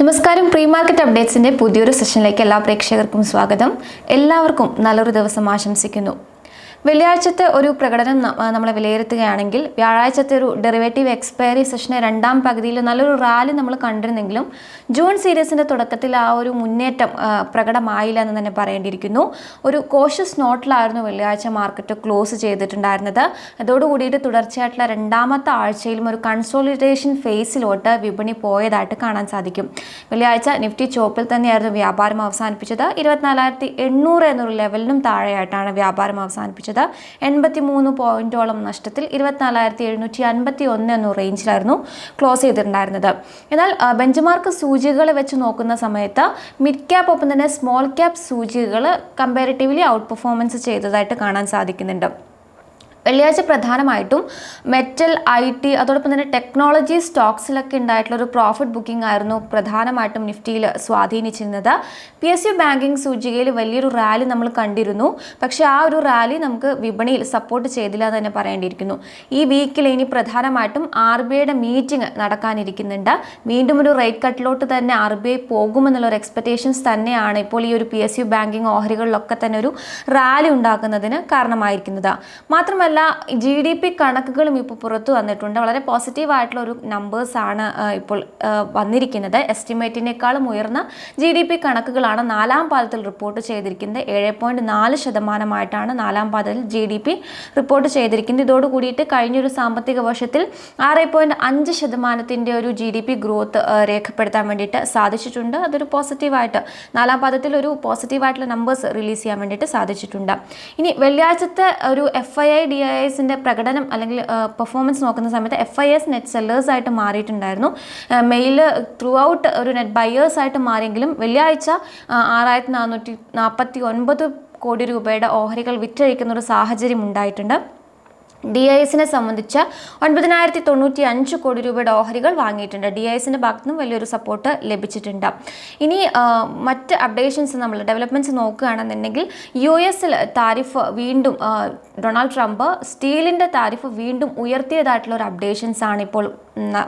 നമസ്കാരം. Pre market അപ്ഡേറ്റ്സിന്റെ പുതിയൊരു സെഷനിലേക്ക് എല്ലാ പ്രേക്ഷകർക്കും സ്വാഗതം. എല്ലാവർക്കും നല്ലൊരു ദിവസം ആശംസിക്കുന്നു. വെള്ളിയാഴ്ചത്തെ ഒരു പ്രകടനം നമ്മൾ വിലയിരുത്തുകയാണെങ്കിൽ വ്യാഴാഴ്ചത്തെ ഒരു ഡെറിവേറ്റീവ് എക്സ്പയറി സെഷന് രണ്ടാം പകുതിയിൽ നല്ലൊരു റാലി നമ്മൾ കണ്ടിരുന്നെങ്കിലും ജൂൺ സീരീസിന്റെ തുടക്കത്തിൽ ആ ഒരു മുന്നേറ്റം പ്രകടമായില്ല എന്ന് തന്നെ പറയേണ്ടിയിരിക്കുന്നു. ഒരു കോഷ്യസ് നോട്ടിലായിരുന്നു വെള്ളിയാഴ്ച മാർക്കറ്റ് ക്ലോസ് ചെയ്തിട്ടുണ്ടായിരുന്നത്. അതോടുകൂടിയിട്ട് തുടർച്ചയായിട്ടുള്ള രണ്ടാമത്തെ ആഴ്ചയിലും ഒരു കൺസോളിഡേഷൻ ഫേസിലോട്ട് വിപണി പോയതായിട്ട് കാണാൻ സാധിക്കും. വെള്ളിയാഴ്ച നിഫ്റ്റി ചോപ്പിൽ തന്നെയായിരുന്നു വ്യാപാരം അവസാനിപ്പിച്ചത്. ഇരുപത്തിനാലായിരത്തി എണ്ണൂറ് എന്നൊരു ലെവലിനും താഴെയായിട്ടാണ് വ്യാപാരം അവസാനിപ്പിച്ചത്. എൺപത്തി മൂന്ന് പോയിന്റോളം നഷ്ടത്തിൽ ഇരുപത്തിനാലായിരത്തി എഴുന്നൂറ്റി അൻപത്തി ഒന്ന് എന്ന റേഞ്ചിലായിരുന്നു ക്ലോസ് ചെയ്തിട്ടുണ്ടായിരുന്നത്. എന്നാൽ ബെഞ്ച്മാർക്ക് സൂചികകൾ വെച്ച് നോക്കുന്ന സമയത്ത് മിഡ് ക്യാപ്പ് ഒപ്പം തന്നെ സ്മോൾ ക്യാപ്പ് സൂചികകൾ കമ്പാരിറ്റീവ്ലി ഔട്ട് പെർഫോമൻസ് ചെയ്തതായിട്ട് കാണാൻ സാധിക്കുന്നുണ്ട്. വെള്ളിയാഴ്ച പ്രധാനമായിട്ടും മെറ്റൽ ഐ ടി അതോടൊപ്പം തന്നെ ടെക്നോളജി സ്റ്റോക്സിലൊക്കെ ഉണ്ടായിട്ടുള്ള ഒരു പ്രോഫിറ്റ് ബുക്കിംഗ് ആയിരുന്നു പ്രധാനമായിട്ടും നിഫ്റ്റിയിൽ സ്വാധീനിച്ചിരുന്നത്. പി എസ് യു ബാങ്കിങ് സൂചികയിൽ വലിയൊരു റാലി നമ്മൾ കണ്ടിരുന്നു. പക്ഷേ ആ ഒരു റാലി നമുക്ക് വിപണിയിൽ സപ്പോർട്ട് ചെയ്തില്ല തന്നെ പറയേണ്ടിയിരിക്കുന്നു. ഈ വീക്കിൽ ഇനി പ്രധാനമായിട്ടും ആർ ബി ഐയുടെ മീറ്റിംഗ് നടക്കാനിരിക്കുന്നുണ്ട്. വീണ്ടും ഒരു റേറ്റ് കട്ടിലോട്ട് തന്നെ ആർ ബി ഐ പോകുമെന്നുള്ള ഒരു എക്സ്പെക്ടേഷൻസ് തന്നെയാണ് ഇപ്പോൾ ഈ ഒരു പി എസ് യു ബാങ്കിങ് ഓഹരികളിലൊക്കെ തന്നെ ഒരു റാലി ഉണ്ടാക്കുന്നതിന് കാരണമായിരിക്കുന്നത്. മാത്രമല്ല ജി ഡി പി കണക്കുകളും ഇപ്പോൾ പുറത്തു വന്നിട്ടുണ്ട്. വളരെ പോസിറ്റീവ് ആയിട്ടുള്ള ഒരു നമ്പേഴ്സാണ് ഇപ്പോൾ വന്നിരിക്കുന്നത്. എസ്റ്റിമേറ്റിനേക്കാളും ഉയർന്ന ജി ഡി പി കണക്കുകളാണ് നാലാം പാദത്തിൽ റിപ്പോർട്ട് ചെയ്തിരിക്കുന്നത്. ഏഴ് പോയിന്റ് നാല് ശതമാനമായിട്ടാണ് നാലാം പാദത്തിൽ ജി ഡി പി റിപ്പോർട്ട് ചെയ്തിരിക്കുന്നത്. ഇതോട് കൂടിയിട്ട് കഴിഞ്ഞൊരു സാമ്പത്തിക വർഷത്തിൽ ആറ് പോയിന്റ് അഞ്ച് ശതമാനത്തിന്റെ ഒരു ജി ഡി പി ഗ്രോത്ത് രേഖപ്പെടുത്താൻ വേണ്ടിയിട്ട് സാധിച്ചിട്ടുണ്ട്. അതൊരു പോസിറ്റീവായിട്ട് നാലാം പാദത്തിൽ ഒരു പോസിറ്റീവായിട്ടുള്ള നമ്പേഴ്സ് റിലീസ് ചെയ്യാൻ വേണ്ടിയിട്ട് സാധിച്ചിട്ടുണ്ട്. ഇനി വെള്ളിയാഴ്ചത്തെ ഒരു F I I D I എസിന്റെ പ്രകടനം അല്ലെങ്കിൽ പെർഫോമൻസ് നോക്കുന്ന സമയത്ത് F I S net sellers ആയിട്ട് മാറിയിട്ടുണ്ടായിരുന്നു. മെയിൽ ത്രൂ ഔട്ട് ഒരു നെറ്റ് ബയേഴ്സ് ആയിട്ട് മാറിയെങ്കിലും വെള്ളിയാഴ്ച ആറായിരത്തി നാനൂറ്റി നാൽപ്പത്തി ഒൻപത് കോടി രൂപയുടെ ഓഹരികൾ വിറ്റഴിക്കുന്ന ഒരു സാഹചര്യം ഉണ്ടായിട്ടുണ്ട്. ഡി ഐ എസിനെ സംബന്ധിച്ച് ഒൻപതിനായിരത്തി തൊണ്ണൂറ്റി അഞ്ച് കോടി രൂപയുടെ ഓഹരികൾ വാങ്ങിയിട്ടുണ്ട്. ഡി ഐ എസിന്റെ ഭാഗത്തു നിന്നും വലിയൊരു സപ്പോർട്ട് ലഭിച്ചിട്ടുണ്ട്. ഇനി മറ്റ് അപ്ഡേഷൻസ് നമ്മൾ ഡെവലപ്മെന്റ്സ് നോക്കുകയാണെന്നുണ്ടെങ്കിൽ യു എസിൽ താരിഫ് വീണ്ടും ഡൊണാൾഡ് ട്രംപ് സ്റ്റീലിന്റെ താരിഫ് വീണ്ടും ഉയർത്തിയതായിട്ടുള്ള ഒരു അപ്ഡേഷൻസ് ആണ് ഇപ്പോൾ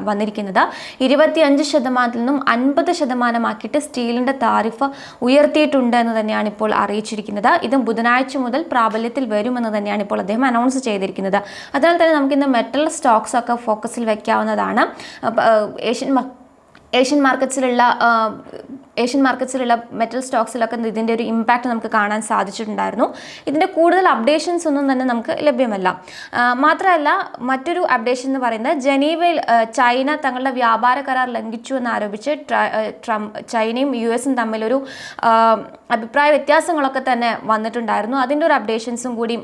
വന്നിരിക്കുന്നത്. ഇരുപത്തിയഞ്ച് ശതമാനത്തിൽ നിന്നും അൻപത് ശതമാനമാക്കിയിട്ട് സ്റ്റീലിന്റെ താരിഫ് ഉയർത്തിയിട്ടുണ്ട് എന്ന് തന്നെയാണ് ഇപ്പോൾ അറിയിച്ചിരിക്കുന്നത്. ഇതും ബുധനാഴ്ച മുതൽ പ്രാബല്യത്തിൽ വരുമെന്ന് തന്നെയാണ് ഇപ്പോൾ അദ്ദേഹം അനൗൺസ് ചെയ്തിരിക്കുന്നത്. അതിനാൽ തന്നെ നമുക്ക് ഇന്ന് മെറ്റൽ സ്റ്റോക്സ് ഒക്കെ ഫോക്കസിൽ വെക്കാവുന്നതാണ്. ഏഷ്യൻ ഏഷ്യൻ മാർക്കറ്റ്സിലുള്ള ഏഷ്യൻ മാർക്കറ്റ്സിലുള്ള മെറ്റൽ സ്റ്റോക്സിലൊക്കെ ഇതിന്റെ ഒരു ഇമ്പാക്റ്റ് നമുക്ക് കാണാൻ സാധിച്ചിട്ടുണ്ടായിരുന്നു. ഇതിന്റെ കൂടുതൽ അപ്ഡേഷൻസ് ഒന്നും തന്നെ നമുക്ക് ലഭ്യമല്ല. മാത്രമല്ല മറ്റൊരു അപ്ഡേഷൻ എന്ന് പറയുന്നത് ജനീവയിൽ ചൈന തങ്ങളുടെ വ്യാപാര കരാർ ലംഘിച്ചു എന്ന് ആരോപിച്ച് ട്രംപ് ചൈനയും യു എസും തമ്മിലൊരു അഭിപ്രായ വ്യത്യാസങ്ങളൊക്കെ തന്നെ വന്നിട്ടുണ്ടായിരുന്നു. അതിന്റെ ഒരു അപ്ഡേഷൻസും കൂടി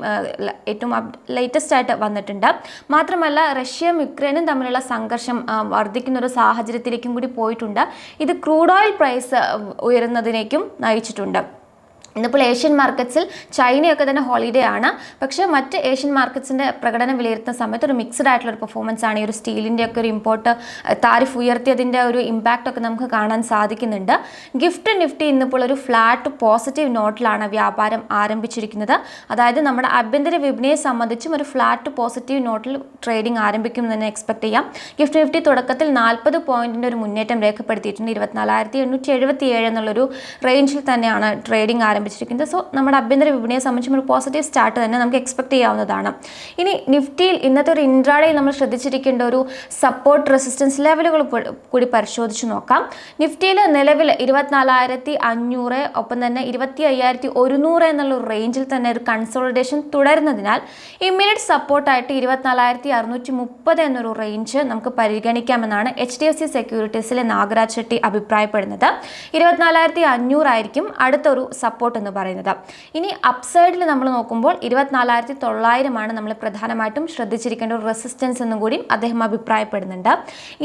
ഏറ്റവും ലേറ്റസ്റ്റ് ആയിട്ട് വന്നിട്ടുണ്ട്. മാത്രമല്ല റഷ്യയും യുക്രൈനും തമ്മിലുള്ള സംഘർഷം വർദ്ധിക്കുന്ന ഒരു സാഹചര്യത്തിലേക്കും കൂടി പോയിട്ടുണ്ട്. ഇത് ക്രൂഡ് ഓയിൽ പ്രൈസ് ഉയരുന്നതിനേക്കും നയിച്ചിട്ടുണ്ട്. ഇന്നിപ്പോൾ ഏഷ്യൻ മാർക്കറ്റ്സിൽ ചൈനയൊക്കെ തന്നെ ഹോളിഡേ ആണ്. പക്ഷേ മറ്റ് ഏഷ്യൻ മാർക്കറ്റ്സിന്റെ പ്രകടനം വിലയിരുത്തുന്ന സമയത്ത് ഒരു മിക്സ്ഡ് ആയിട്ടുള്ള ഒരു പെർഫോമൻസ് ആണ്. ഈ ഒരു സ്റ്റീലിന്റെ ഒക്കെ ഒരു ഇമ്പോർട്ട് താരിഫ് ഉയർത്തിയതിന്റെ ഒരു ഇമ്പാക്റ്റ് ഒക്കെ നമുക്ക് കാണാൻ സാധിക്കുന്നുണ്ട്. ഗിഫ്റ്റ് നിഫ്റ്റി ഇന്നിപ്പോൾ ഒരു ഫ്ലാറ്റ് പോസിറ്റീവ് നോട്ടിലാണ് വ്യാപാരം ആരംഭിച്ചിരിക്കുന്നത്. അതായത് നമ്മുടെ ആഭ്യന്തര വിപണിയെ സംബന്ധിച്ചും ഒരു ഫ്ലാറ്റ് പോസിറ്റീവ് നോട്ടിൽ ട്രേഡിംഗ് ആരംഭിക്കുമെന്ന് തന്നെ എക്സ്പെക്ട് ചെയ്യാം. ഗിഫ്റ്റ് നിഫ്റ്റി തുടക്കത്തിൽ നാൽപ്പത് പോയിന്റിന്റെ ഒരു മുന്നേറ്റം രേഖപ്പെടുത്തിയിട്ടുണ്ട്. ഇരുപത്തിനാലായിരത്തി എണ്ണൂറ്റി എഴുപത്തി ഏഴ് എന്നുള്ളൊരു റേഞ്ചിൽ തന്നെയാണ് ട്രേഡിംഗ് ആരംഭിച്ചിരിക്കുന്നത്. സോ നമ്മുടെ ആഭ്യന്തര വിപണിയെ സംബന്ധിച്ചും ഒരു പോസിറ്റീവ് സ്റ്റാർട്ട് തന്നെ നമുക്ക് എക്സ്പെക്ട് ചെയ്യാവുന്നതാണ്. ഇനി നിഫ്റ്റിയിൽ ഇന്നത്തെ ഒരു ഇൻട്രാഡേയിൽ നമ്മൾ ശ്രദ്ധിച്ചിരിക്കേണ്ട ഒരു സപ്പോർട്ട് റെസിസ്റ്റൻസ് ലെവലുകൾ കൂടി പരിശോധിച്ച് നോക്കാം. നിഫ്റ്റിയിൽ നിലവിൽ ഇരുപത്തിനാലായിരത്തി അഞ്ഞൂറ് ഒപ്പം തന്നെ ഇരുപത്തി അയ്യായിരത്തി ഒരുന്നൂറ് എന്നുള്ള ഒരു റേഞ്ചിൽ തന്നെ ഒരു കൺസോളിഡേഷൻ തുടരുന്നതിനാൽ ഇമ്മീഡിയറ്റ് സപ്പോർട്ടായിട്ട് ഇരുപത്തിനാലായിരത്തി അറുന്നൂറ്റി മുപ്പത് എന്നൊരു റേഞ്ച് നമുക്ക് പരിഗണിക്കാമെന്നാണ് എച്ച് ഡി എഫ് സി സെക്യൂരിറ്റീസിലെ നാഗരാജ് ഷെട്ടി അഭിപ്രായപ്പെടുന്നത്. ഇരുപത്തിനാലായിരത്തി അഞ്ഞൂറായിരിക്കും അടുത്തൊരു സപ്പോർട്ട് എന്ന് പറയുന്നത്. ഇനി അപ്സൈഡിൽ നമ്മൾ നോക്കുമ്പോൾ ഇരുപത്തിനാലായിരത്തി തൊള്ളായിരമാണ് നമ്മൾ പ്രധാനമായിട്ടും ശ്രദ്ധിച്ചിരിക്കേണ്ട ഒരു റെസിസ്റ്റൻസ് എന്നും കൂടി അദ്ദേഹം അഭിപ്രായപ്പെടുന്നുണ്ട്.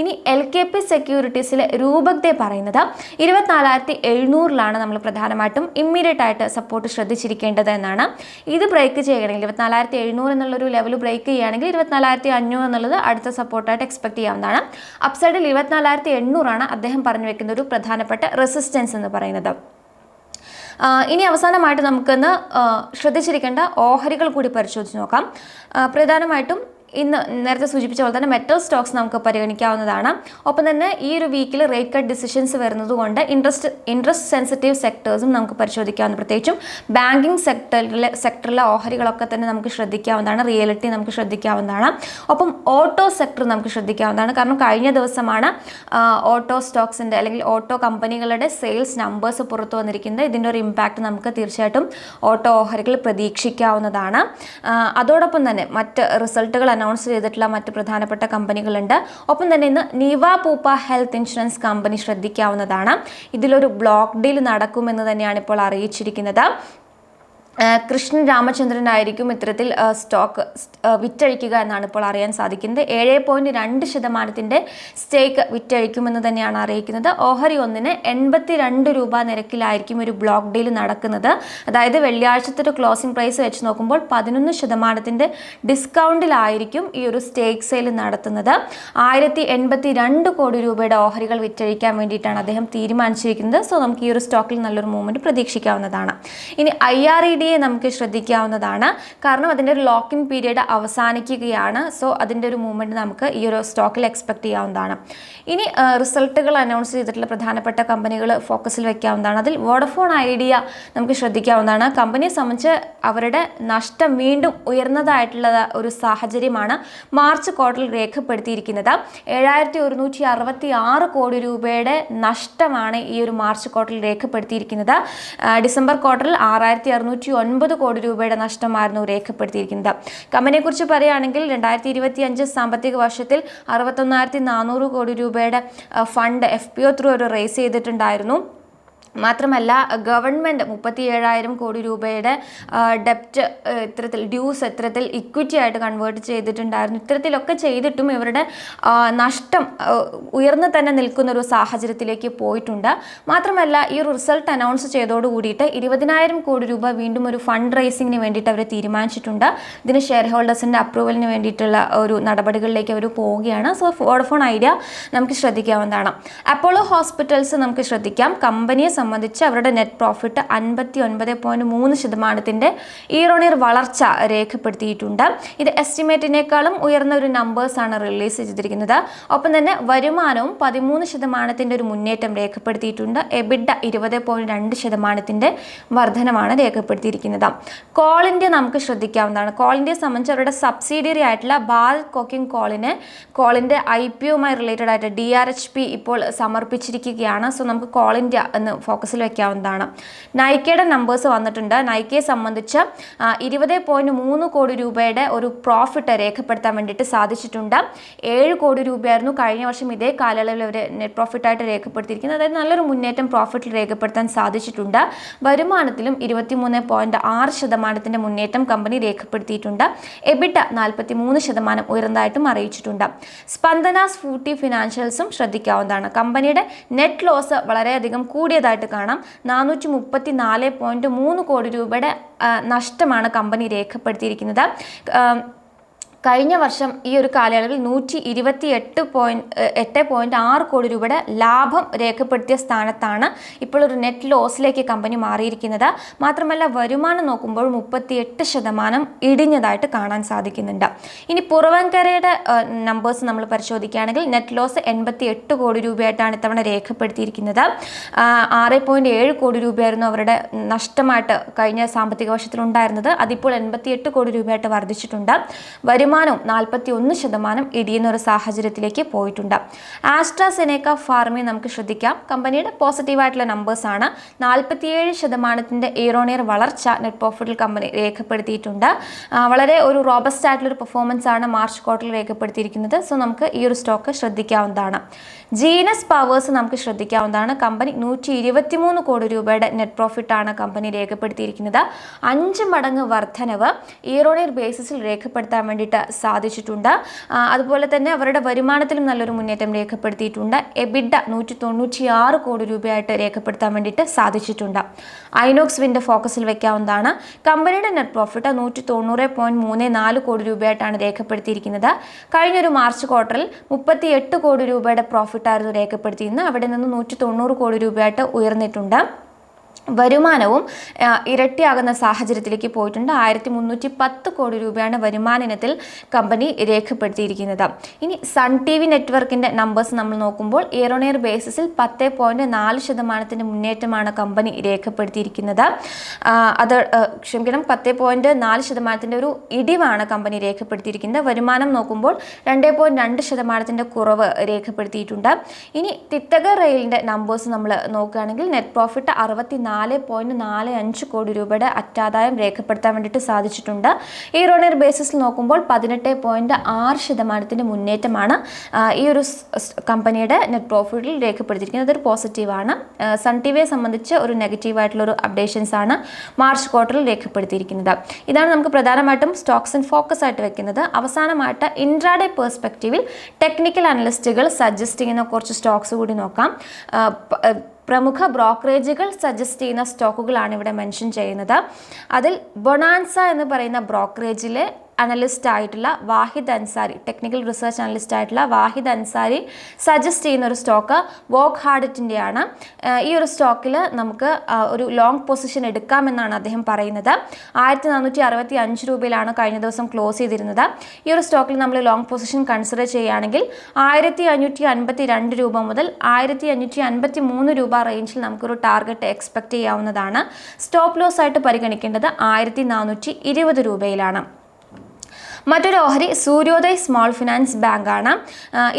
ഇനി എൽ കെ പി സെക്യൂരിറ്റീസിലെ രൂപകത്തെ പറയുന്നത് ഇരുപത്തിനാലായിരത്തി എഴുന്നൂറിലാണ് നമ്മൾ പ്രധാനമായിട്ടും ഇമ്മീഡിയറ്റ് ആയിട്ട് സപ്പോർട്ട് ശ്രദ്ധിച്ചിരിക്കേണ്ടത് എന്നാണ്. ഇത് ബ്രേക്ക് ചെയ്യണമെങ്കിൽ ഇരുപത്തിനാലായിരത്തി എഴുന്നൂറ് എന്നുള്ളൊരു ലെവൽ ബ്രേക്ക് ചെയ്യുകയാണെങ്കിൽ ഇരുപത്തിനാലായിരത്തി അഞ്ഞൂറ് എന്നുള്ളത് അടുത്ത സപ്പോർട്ടായിട്ട് എക്സ്പെക്ട് ചെയ്യാവുന്നതാണ്. അപ്സൈഡിൽ ഇരുപത്തിനാലായിരത്തി എണ്ണൂറാണ് അദ്ദേഹം പറഞ്ഞു വെക്കുന്ന ഒരു പ്രധാനപ്പെട്ട റെസിസ്റ്റൻസ് എന്ന് പറയുന്നത്. ഇനി അവസാനമായിട്ട് നമുക്കൊന്ന് ശ്രദ്ധിച്ചിരിക്കേണ്ട ഓഹരികൾ കൂടി പരിശോധിച്ച് നോക്കാം. പ്രധാനമായിട്ടും ഇന്ന് നേരത്തെ സൂചിപ്പിച്ച പോലെ തന്നെ മെറ്റൽ സ്റ്റോക്സ് നമുക്ക് പരിഗണിക്കാവുന്നതാണ്. ഒപ്പം തന്നെ ഈ ഒരു വീക്കിൽ റേറ്റ് കട്ട് ഡിസിഷൻസ് വരുന്നത് കൊണ്ട് ഇൻട്രസ്റ്റ് ഇൻട്രസ്റ്റ് സെൻസിറ്റീവ് സെക്ടേഴ്സും നമുക്ക് പരിശോധിക്കാവുന്ന പ്രത്യേകിച്ചും ബാങ്കിങ് സെക്ടറിലെ സെക്ടറിലെ ഓഹരികളൊക്കെ തന്നെ നമുക്ക് ശ്രദ്ധിക്കാവുന്നതാണ് റിയലിറ്റി നമുക്ക് ശ്രദ്ധിക്കാവുന്നതാണ്. ഒപ്പം ഓട്ടോ സെക്ടർ നമുക്ക് ശ്രദ്ധിക്കാവുന്നതാണ്. കാരണം കഴിഞ്ഞ ദിവസമാണ് ഓട്ടോ സ്റ്റോക്സിന്റെ അല്ലെങ്കിൽ ഓട്ടോ കമ്പനികളുടെ സെയിൽസ് നമ്പേഴ്സ് പുറത്തു വന്നിരിക്കുന്നത്. ഇതിന്റെ ഒരു ഇമ്പാക്റ്റ് നമുക്ക് തീർച്ചയായിട്ടും ഓട്ടോ ഓഹരികൾ പ്രതീക്ഷിക്കാവുന്നതാണ്. അതോടൊപ്പം തന്നെ മറ്റ് റിസൾട്ടുകൾ അനൗൺസ് ചെയ്തിട്ടുള്ള മറ്റ് പ്രധാനപ്പെട്ട കമ്പനികളുണ്ട്. ഒപ്പം തന്നെ ഇന്ന് Niva Bupa health insurance company ശ്രദ്ധിക്കാവുന്നതാണ്. ഇതിലൊരു ബ്ലോക്ക് ഡീൽ നടക്കുമെന്ന് തന്നെയാണ് ഇപ്പോൾ അറിയിച്ചിരിക്കുന്നത്. കൃഷ്ണൻ രാമചന്ദ്രനായിരിക്കും ഇത്തരത്തിൽ സ്റ്റോക്ക് വിറ്റഴിക്കുക എന്നാണ് ഇപ്പോൾ അറിയാൻ സാധിക്കുന്നത്. ഏഴ് പോയിന്റ് രണ്ട് ശതമാനത്തിന്റെ സ്റ്റേക്ക് വിറ്റഴിക്കുമെന്ന് തന്നെയാണ് അറിയിക്കുന്നത്. ഓഹരി ഒന്നിന് എൺപത്തി രണ്ട് രൂപ നിരക്കിലായിരിക്കും ഒരു ബ്ലോക്ക് ഡീൽ നടക്കുന്നത്. അതായത് വെള്ളിയാഴ്ചത്തെ ഒരു ക്ലോസിംഗ് പ്രൈസ് വെച്ച് നോക്കുമ്പോൾ പതിനൊന്ന് ശതമാനത്തിന്റെ ഡിസ്കൗണ്ടിലായിരിക്കും ഈ ഒരു സ്റ്റേക്ക് സെയിൽ നടത്തുന്നത്. ആയിരത്തി എൺപത്തി രണ്ട് കോടി രൂപയുടെ ഓഹരികൾ വിറ്റഴിക്കാൻ വേണ്ടിയിട്ടാണ് അദ്ദേഹം തീരുമാനിച്ചിരിക്കുന്നത്. സോ നമുക്ക് ഈ ഒരു സ്റ്റോക്കിൽ നല്ലൊരു മൂവ്മെന്റ് പ്രതീക്ഷിക്കാവുന്നതാണ്. ഇനി ഐ ആർ ഇ ഡിയെ നമുക്ക് ശ്രദ്ധിക്കാവുന്നതാണ്. കാരണം അതിന്റെ ഒരു ലോക്കിൻ പീരീഡ് അവസാനിക്കുകയാണ്. സോ അതിന്റെ ഒരു മൂവ്മെന്റ് നമുക്ക് ഈ ഒരു സ്റ്റോക്കിൽ എക്സ്പെക്ട് ചെയ്യാവുന്നതാണ്. ഇനി റിസൾട്ടുകൾ അനൗൺസ് ചെയ്തിട്ടുള്ള പ്രധാനപ്പെട്ട കമ്പനികൾ ഫോക്കസിൽ വയ്ക്കാവുന്നതാണ് അതിൽ വോഡഫോൺ ഐഡിയ നമുക്ക് ശ്രദ്ധിക്കാവുന്നതാണ്. കമ്പനിയെ സംബന്ധിച്ച് അവരുടെ നഷ്ടം വീണ്ടും ഉയർന്നതായിട്ടുള്ള ഒരു സാഹചര്യമാണ് മാർച്ച് ക്വാർട്ടറിൽ രേഖപ്പെടുത്തിയിരിക്കുന്നത്. ഏഴായിരത്തി ഒരുന്നൂറ്റി അറുപത്തി ആറ് കോടി രൂപയുടെ നഷ്ടമാണ് ഈ ഒരു മാർച്ച് ക്വാർട്ടറിൽ രേഖപ്പെടുത്തിയിരിക്കുന്നത്. ഡിസംബർ ക്വാർട്ടറിൽ ആറായിരത്തി അറുന്നൂറ്റി ഒൻപത് കോടി രൂപയുടെ നഷ്ടമായിരുന്നു രേഖപ്പെടുത്തിയിരിക്കുന്നത്. കമ്പനിയെക്കുറിച്ച് പറയുകയാണെങ്കിൽ രണ്ടായിരത്തി ഇരുപത്തി അഞ്ച് സാമ്പത്തിക വർഷത്തിൽ അറുപത്തൊന്നായിരത്തി നാനൂറ് കോടി രൂപയുടെ fund F P O through ഒരു റേസ് ചെയ്തിട്ടുണ്ടായിരുന്നു. മാത്രമല്ല ഗവൺമെന്റ് മുപ്പത്തി ഏഴായിരം കോടി രൂപയുടെ ഡെപ്റ്റ് ഇത്തരത്തിൽ ഡ്യൂസ് ഇത്തരത്തിൽ ഇക്വിറ്റി ആയിട്ട് കൺവേർട്ട് ചെയ്തിട്ടുണ്ടായിരുന്നു. ഇത്തരത്തിലൊക്കെ ചെയ്തിട്ടും ഇവരുടെ നഷ്ടം ഉയർന്നു തന്നെ നിൽക്കുന്ന ഒരു സാഹചര്യത്തിലേക്ക് പോയിട്ടുണ്ട്. മാത്രമല്ല ഈ റിസൾട്ട് അനൗൺസ് ചെയ്തോട് കൂടിയിട്ട് ഇരുപതിനായിരം കോടി രൂപ വീണ്ടും ഒരു ഫണ്ട് റൈസിങ്ങിന് വേണ്ടിയിട്ട് അവർ തീരുമാനിച്ചിട്ടുണ്ട്. ഇതിന് ഷെയർ ഹോൾഡേഴ്സിന്റെ അപ്രൂവലിന് വേണ്ടിയിട്ടുള്ള ഒരു നടപടികളിലേക്ക് അവർ പോവുകയാണ്. സോ വോഡഫോൺ ഐഡിയ നമുക്ക് ശ്രദ്ധിക്കാവുന്നതാണ്. അപ്പോളോ ഹോസ്പിറ്റൽസ് നമുക്ക് ശ്രദ്ധിക്കാം. കമ്പനിയെ സംബന്ധിച്ച് അവരുടെ നെറ്റ് പ്രോഫിറ്റ് അൻപത്തി ഒൻപത് പോയിന്റ് മൂന്ന് ശതമാനത്തിന്റെ ഇയറോണിയർ വളർച്ച രേഖപ്പെടുത്തിയിട്ടുണ്ട്. ഇത് എസ്റ്റിമേറ്റിനേക്കാളും ഉയർന്ന ഒരു നമ്പേഴ്സാണ് റിലീസ് ചെയ്തിരിക്കുന്നത്. ഒപ്പം തന്നെ വരുമാനവും പതിമൂന്ന് ശതമാനത്തിന്റെ ഒരു മുന്നേറ്റം രേഖപ്പെടുത്തിയിട്ടുണ്ട്. എബിഡ ഇരുപത് പോയിന്റ് രണ്ട് ശതമാനത്തിന്റെ വർധനമാണ് രേഖപ്പെടുത്തിയിരിക്കുന്നത്. കോൾ ഇന്ത്യ നമുക്ക് ശ്രദ്ധിക്കാവുന്നതാണ്. കോൾ ഇന്ത്യയെ സംബന്ധിച്ച് അവരുടെ സബ്സിഡിയറി ആയിട്ടുള്ള ഭാരത് കോക്കിംഗ് കോളിന് കോളിന്റെ ഐ പി ഒമായി റിലേറ്റഡ് ആയിട്ട് ഡി ആർ എച്ച് പി ഇപ്പോൾ സമർപ്പിച്ചിരിക്കുകയാണ്. സോ നമുക്ക് കോൾ ഇന്ത്യ എന്ന് ഫോക്കസിൽ വെക്കാവുന്നതാണ്. നൈക്കയുടെ നമ്പേഴ്സ് വന്നിട്ടുണ്ട്. നൈക്കയെ സംബന്ധിച്ച് ഇരുപത് പോയിന്റ് മൂന്ന് കോടി രൂപയുടെ ഒരു പ്രോഫിറ്റ് രേഖപ്പെടുത്താൻ വേണ്ടിയിട്ട് സാധിച്ചിട്ടുണ്ട്. ഏഴ് കോടി രൂപയായിരുന്നു കഴിഞ്ഞ വർഷം ഇതേ കാലയളവിൽ അവർ നെറ്റ് പ്രോഫിറ്റായിട്ട് രേഖപ്പെടുത്തിയിരിക്കുന്നത്. അതായത് നല്ലൊരു മുന്നേറ്റം പ്രോഫിറ്റിൽ രേഖപ്പെടുത്താൻ സാധിച്ചിട്ടുണ്ട്. വരുമാനത്തിലും ഇരുപത്തിമൂന്ന് പോയിന്റ് ആറ് ശതമാനത്തിന്റെ മുന്നേറ്റം കമ്പനി രേഖപ്പെടുത്തിയിട്ടുണ്ട്. എബിട്ട നാൽപ്പത്തി മൂന്ന് ശതമാനം ഉയർന്നതായിട്ടും അറിയിച്ചിട്ടുണ്ട്. സ്പന്ദന സ്ഫൂട്ടി ഫിനാൻഷ്യൽസും ശ്രദ്ധിക്കാവുന്നതാണ്. കമ്പനിയുടെ നെറ്റ് ലോസ് വളരെയധികം കൂടിയതായിട്ട് കാണാം. നാനൂറ്റി മുപ്പത്തി നാല് പോയിന്റ് മൂന്ന് കോടി രൂപയുടെ നഷ്ടമാണ് കമ്പനി രേഖപ്പെടുത്തിയിരിക്കുന്നത്. കഴിഞ്ഞ വർഷം ഈ ഒരു കാലയളവിൽ നൂറ്റി ഇരുപത്തി എട്ട് പോയിന്റ് എട്ട് പോയിന്റ് ആറ് കോടി രൂപയുടെ ലാഭം രേഖപ്പെടുത്തിയ സ്ഥാനത്താണ് ഇപ്പോൾ ഒരു നെറ്റ് ലോസിലേക്ക് കമ്പനി മാറിയിരിക്കുന്നത്. മാത്രമല്ല വരുമാനം നോക്കുമ്പോൾ മുപ്പത്തി എട്ട് ശതമാനം ഇടിഞ്ഞതായിട്ട് കാണാൻ സാധിക്കുന്നുണ്ട്. ഇനി പുറവൻകരയുടെ നമ്പേഴ്സ് നമ്മൾ പരിശോധിക്കുകയാണെങ്കിൽ നെറ്റ് ലോസ് എൺപത്തി എട്ട് കോടി രൂപയായിട്ടാണ് ഇത്തവണ രേഖപ്പെടുത്തിയിരിക്കുന്നത്. ആറ് പോയിന്റ് ഏഴ് കോടി രൂപയായിരുന്നു അവരുടെ നഷ്ടമായിട്ട് കഴിഞ്ഞ സാമ്പത്തിക വർഷത്തിൽ ഉണ്ടായിരുന്നത് അതിപ്പോൾ എൺപത്തിയെട്ട് കോടി രൂപയായിട്ട് വർദ്ധിച്ചിട്ടുണ്ട്. വരുമാനവും നാൽപ്പത്തി ഒന്ന് ശതമാനം ഇടിയുന്ന ഒരു സാഹചര്യത്തിലേക്ക് പോയിട്ടുണ്ട്. ആസ്ട്രാസെനേക്ക ഫാർമി നമുക്ക് ശ്രദ്ധിക്കാം. കമ്പനിയുടെ പോസിറ്റീവ് പോസിറ്റീവായിട്ടുള്ള നമ്പേഴ്സാണ് നാൽപ്പത്തിയേഴ് ശതമാനത്തിന്റെ ഇയറോണിയർ വളർച്ച നെറ്റ് പ്രോഫിറ്റിൽ കമ്പനി രേഖപ്പെടുത്തിയിട്ടുണ്ട്. വളരെ ഒരു റോബസ്റ്റ് ആയിട്ടുള്ള ഒരു പെർഫോമൻസ് ആണ് മാർച്ച് ക്വാർട്ടറിൽ രേഖപ്പെടുത്തിയിരിക്കുന്നത്. സോ നമുക്ക് ഈ ഒരു സ്റ്റോക്ക് ശ്രദ്ധിക്കാവുന്നതാണ്. ജീനസ് പവേഴ്സ് നമുക്ക് ശ്രദ്ധിക്കാവുന്നതാണ്. കമ്പനി നൂറ്റി ഇരുപത്തിമൂന്ന് കോടി രൂപയുടെ നെറ്റ് പ്രോഫിറ്റാണ് കമ്പനി രേഖപ്പെടുത്തിയിരിക്കുന്നത്. അഞ്ച് മടങ്ങ് വർധനവ് ഇയറോണിയർ ബേസിസിൽ രേഖപ്പെടുത്താൻ വേണ്ടിയിട്ട് സാധിച്ചിട്ടുണ്ട്. അതുപോലെ തന്നെ അവരുടെ വരുമാനത്തിലും നല്ലൊരു മുന്നേറ്റം രേഖപ്പെടുത്തിയിട്ടുണ്ട്. എബിഡ നൂറ്റി തൊണ്ണൂറ്റിയാറ് കോടി രൂപയായിട്ട് രേഖപ്പെടുത്താൻ വേണ്ടിയിട്ട് സാധിച്ചിട്ടുണ്ട്. ഐനോക്സ് വിന്റെ ഫോക്കസിൽ വെക്കാവുന്നതാണ്. കമ്പനിയുടെ നെറ്റ് പ്രോഫിറ്റ് നൂറ്റി തൊണ്ണൂറ് പോയിന്റ് മൂന്ന് നാല് കോടി രൂപയായിട്ടാണ് രേഖപ്പെടുത്തിയിരിക്കുന്നത്. കഴിഞ്ഞൊരു മാർച്ച് ക്വാർട്ടറിൽ മുപ്പത്തി എട്ട് കോടി രൂപയുടെ പ്രോഫിറ്റായിരുന്നു രേഖപ്പെടുത്തിയിരുന്നത്. അവിടെ നിന്ന് നൂറ്റി തൊണ്ണൂറ് കോടി രൂപയായിട്ട് ഉയർന്നിട്ടുണ്ട്. വരുമാനവും ഇരട്ടിയാകുന്ന സാഹചര്യത്തിലേക്ക് പോയിട്ടുണ്ട്. ആയിരത്തി മുന്നൂറ്റി പത്ത് കോടി രൂപയാണ് വരുമാന ഇനത്തിൽ കമ്പനി രേഖപ്പെടുത്തിയിരിക്കുന്നത്. ഇനി സൺ ടി വി നെറ്റ്വർക്കിന്റെ നമ്പേഴ്സ് നമ്മൾ നോക്കുമ്പോൾ ഇയർ ബേസിസിൽ പത്ത് പോയിന്റ് നാല് ശതമാനത്തിന്റെ മുന്നേറ്റമാണ് കമ്പനി രേഖപ്പെടുത്തിയിരിക്കുന്നത്. അത് ക്ഷമിക്കണം പത്ത് പോയിന്റ് നാല് ശതമാനത്തിന്റെ ഒരു ഇടിവാണ് കമ്പനി രേഖപ്പെടുത്തിയിരിക്കുന്നത്. വരുമാനം നോക്കുമ്പോൾ രണ്ട് പോയിന്റ് രണ്ട് ശതമാനത്തിന്റെ കുറവ് രേഖപ്പെടുത്തിയിട്ടുണ്ട്. ഇനി തിത്തക റെയിലിന്റെ നമ്പേഴ്സ് നമ്മൾ നോക്കുകയാണെങ്കിൽ നെറ്റ് പ്രോഫിറ്റ് അറുപത്തി നാല് പോയിന്റ് നാല് അഞ്ച് കോടി രൂപയുടെ അറ്റാദായം രേഖപ്പെടുത്താൻ വേണ്ടിയിട്ട് സാധിച്ചിട്ടുണ്ട്. ഈ റോണിയർ ബേസിസിൽ നോക്കുമ്പോൾ പതിനെട്ട് പോയിന്റ് ആറ് ശതമാനത്തിന്റെ മുന്നേറ്റമാണ് ഈ ഒരു കമ്പനിയുടെ നെറ്റ് പ്രോഫിറ്റിൽ രേഖപ്പെടുത്തിയിരിക്കുന്നത്. അതൊരു പോസിറ്റീവാണ് സൺ ടി വിയെ സംബന്ധിച്ച് ഒരു നെഗറ്റീവായിട്ടുള്ള ഒരു അപ്ഡേഷൻസ് ആണ് മാർച്ച് ക്വാർട്ടറിൽ രേഖപ്പെടുത്തിയിരിക്കുന്നത്. ഇതാണ് നമുക്ക് പ്രധാനമായിട്ടും സ്റ്റോക്സ് ആൻഡ് ഫോക്കസ് ആയിട്ട് വെക്കുന്നത്. അവസാനമായിട്ട് ഇൻട്രാഡേ പേഴ്സ്പെക്റ്റീവിൽ ടെക്നിക്കൽ അനലിസ്റ്റുകൾ സജസ്റ്റ് ചെയ്യുന്ന കുറച്ച് സ്റ്റോക്സ് കൂടി നോക്കാം. പ്രമുഖ ബ്രോക്കറേജുകൾ സജസ്റ്റ് ചെയ്യുന്ന സ്റ്റോക്കുകളാണ് ഇവിടെ മെൻഷൻ ചെയ്യുന്നത്. അതിൽ ബൊണാൻസ എന്ന് പറയുന്ന ബ്രോക്കറേജിലെ അനലിസ്റ്റ് ആയിട്ടുള്ള Wahid Ansari technical research analyst ആയിട്ടുള്ള വാഹിദ് അൻസാരി സജസ്റ്റ് ചെയ്യുന്ന ഒരു സ്റ്റോക്ക് വോക്ക് ഹാർഡറ്റിന്റെയാണ് ഈ ഒരു സ്റ്റോക്കിൽ നമുക്ക് ഒരു ലോങ് പൊസിഷൻ എടുക്കാമെന്നാണ് അദ്ദേഹം പറയുന്നത്. ആയിരത്തി നാനൂറ്റി അറുപത്തി അഞ്ച് രൂപയിലാണ് കഴിഞ്ഞ ദിവസം ക്ലോസ് ചെയ്തിരുന്നത്. ഈ ഒരു സ്റ്റോക്കിൽ നമ്മൾ ലോങ് പൊസിഷൻ കൺസിഡർ ചെയ്യുകയാണെങ്കിൽ ആയിരത്തി അഞ്ഞൂറ്റി അൻപത്തി രണ്ട് രൂപ മുതൽ ആയിരത്തി അഞ്ഞൂറ്റി അൻപത്തി മൂന്ന് രൂപ റേഞ്ചിൽ നമുക്കൊരു ടാർഗറ്റ് എക്സ്പെക്ട് ചെയ്യാവുന്നതാണ്. സ്റ്റോപ്പ് ലോസ് ആയിട്ട് പരിഗണിക്കേണ്ടത് ആയിരത്തി നാനൂറ്റി ഇരുപത് രൂപയിലാണ്. മറ്റൊരു ഓഹരി സൂര്യോദയ് സ്മോൾ ഫിനാൻസ് ബാങ്കാണ്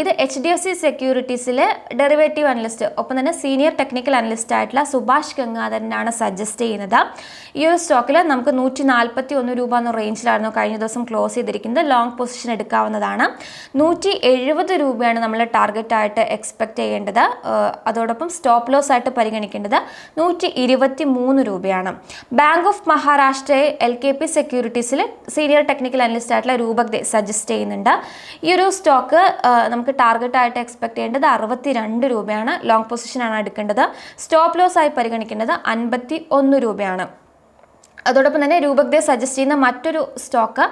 ഇത് എച്ച് ഡി എഫ് സി സെക്യൂരിറ്റീസിലെ ഡെറിവേറ്റീവ് അനലിസ്റ്റ് ഒപ്പം തന്നെ സീനിയർ ടെക്നിക്കൽ അനലിസ്റ്റ് ആയിട്ടുള്ള സുഭാഷ് ഗംഗാധരനാണ് സജസ്റ്റ് ചെയ്യുന്നത്. ഈ ഒരു സ്റ്റോക്കിൽ നമുക്ക് നൂറ്റി നാൽപ്പത്തി ഒന്ന് രൂപ എന്ന റേഞ്ചിലായിരുന്നു കഴിഞ്ഞ ദിവസം ക്ലോസ് ചെയ്തിരിക്കുന്നത്. ലോങ് പൊസിഷൻ എടുക്കാവുന്നതാണ്. നൂറ്റി എഴുപത് രൂപയാണ് നമ്മൾ ടാർഗറ്റ് ആയിട്ട് എക്സ്പെക്ട് ചെയ്യേണ്ടത്. അതോടൊപ്പം സ്റ്റോപ്പ് ലോസ് ആയിട്ട് പരിഗണിക്കേണ്ടത് നൂറ്റി ഇരുപത്തി മൂന്ന് രൂപയാണ്. ബാങ്ക് ഓഫ് മഹാരാഷ്ട്രയെ എൽ കെ പി സെക്യൂരിറ്റീസിൽ സീനിയർ ടെക്നിക്കൽ അനലിസ്റ്റ് ആയിട്ടുള്ള രൂപക് രൂപത സജസ്റ്റ് ചെയ്യുന്നുണ്ട്. ഈ ഒരു സ്റ്റോക്ക് നമുക്ക് ടാർഗറ്റായിട്ട് എക്സ്പെക്ട് ചെയ്യേണ്ടത് അറുപത്തി രണ്ട് രൂപയാണ് ലോങ് പൊസിഷനാണ് എടുക്കേണ്ടത്. സ്റ്റോപ്പ് ലോസ് ആയി പരിഗണിക്കേണ്ടത് അൻപത്തി ഒന്ന് രൂപയാണ്. അതോടൊപ്പം തന്നെ രൂപക് സജസ്റ്റ് ചെയ്യുന്ന മറ്റൊരു സ്റ്റോക്ക്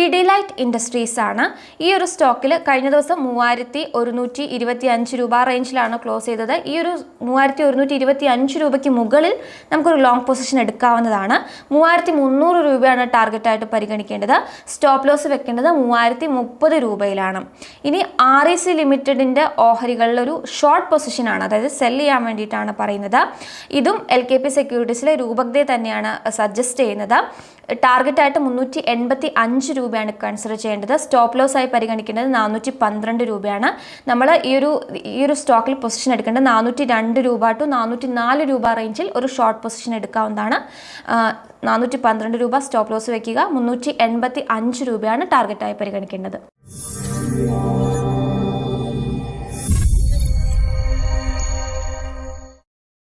പിഡിലൈറ്റ് ഇൻഡസ്ട്രീസ് ആണ് ഈ ഒരു സ്റ്റോക്കിൽ കഴിഞ്ഞ ദിവസം മൂവായിരത്തി ഒരുന്നൂറ്റി ഇരുപത്തി അഞ്ച് രൂപ റേഞ്ചിലാണ് ക്ലോസ് ചെയ്തത്. ഈ ഒരു മൂവായിരത്തി ഒരുന്നൂറ്റി ഇരുപത്തി അഞ്ച് രൂപയ്ക്ക് മുകളിൽ നമുക്കൊരു ലോങ് പൊസിഷൻ എടുക്കാവുന്നതാണ്. മൂവായിരത്തി മുന്നൂറ് രൂപയാണ് ടാർഗറ്റായിട്ട് പരിഗണിക്കേണ്ടത്. സ്റ്റോപ്പ് ലോസ് വെക്കേണ്ടത് മൂവായിരത്തി മുപ്പത് രൂപയിലാണ്. ഇനി ആർ ഇ സി ലിമിറ്റഡിന്റെ ഓഹരികളിലൊരു ഷോർട്ട് പൊസിഷനാണ് അതായത് സെൽ ചെയ്യാൻ വേണ്ടിയിട്ടാണ് പറയുന്നത്. ഇതും എൽ കെ പി സെക്യൂരിറ്റീസിലെ രൂപക് തന്നെയാണ് സജസ്റ്റ് ചെയ്യുന്നത്. ടാർഗറ്റായിട്ട് മുന്നൂറ്റി എൺപത്തി അഞ്ച് രൂപയാണ് കൺസിഡർ ചെയ്യേണ്ടത്. സ്റ്റോപ്പ് ലോസ് ആയി പരിഗണിക്കേണ്ടത് നാനൂറ്റി പന്ത്രണ്ട് രൂപയാണ്. നമ്മൾ ഈ ഒരു ഈ ഒരു സ്റ്റോക്കിൽ പൊസിഷൻ എടുക്കേണ്ടത് നാനൂറ്റി രണ്ട് രൂപ ടു നാനൂറ്റി നാല് രൂപ റേഞ്ചിൽ ഒരു ഷോർട്ട് പൊസിഷൻ എടുക്കാവുന്നതാണ്. നാനൂറ്റി പന്ത്രണ്ട് രൂപ സ്റ്റോപ്പ് ലോസ് വയ്ക്കുക മുന്നൂറ്റി എൺപത്തി അഞ്ച് രൂപയാണ് ടാർഗറ്റായി പരിഗണിക്കേണ്ടത്.